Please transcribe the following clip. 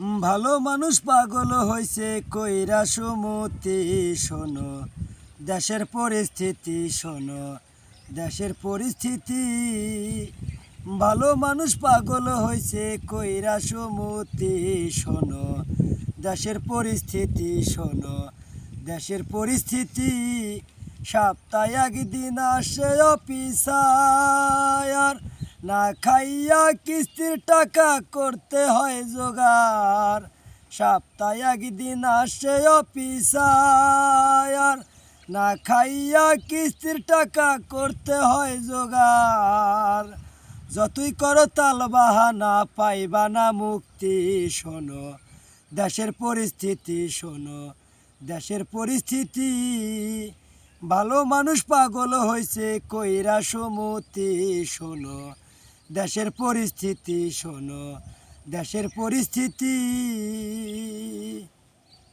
ভালো মানুষ পাগল হয়েছে কইরা সুমতি শোনো। দেশের পরিস্থিতি শোনো, দেশের পরিস্থিতি। ভালো মানুষ পাগল হয়েছে কইরা সুমতি শোনো। দেশের পরিস্থিতি শোনো, দেশের পরিস্থিতি। সপ্তাহে একদিন আসে অফিসার। না খাইয়া কিস্তির টাকা করতে হয় জোগাড়। সপ্তাহে একদিন আসে অফিসার। না খাইয়া কিস্তির টাকা করতে হয় জোগাড়। যতই করো তাল বাহানা, পাইবা না মুক্তি, শোনো। দেশের পরিস্থিতি, শোনো। দেশের পরিস্থিতি, ভালো মানুষ পাগল হয়েছে কইরা সমতি, শোনো। দেশের পরিস্থিতি শোনো দেশের পরিস্থিতি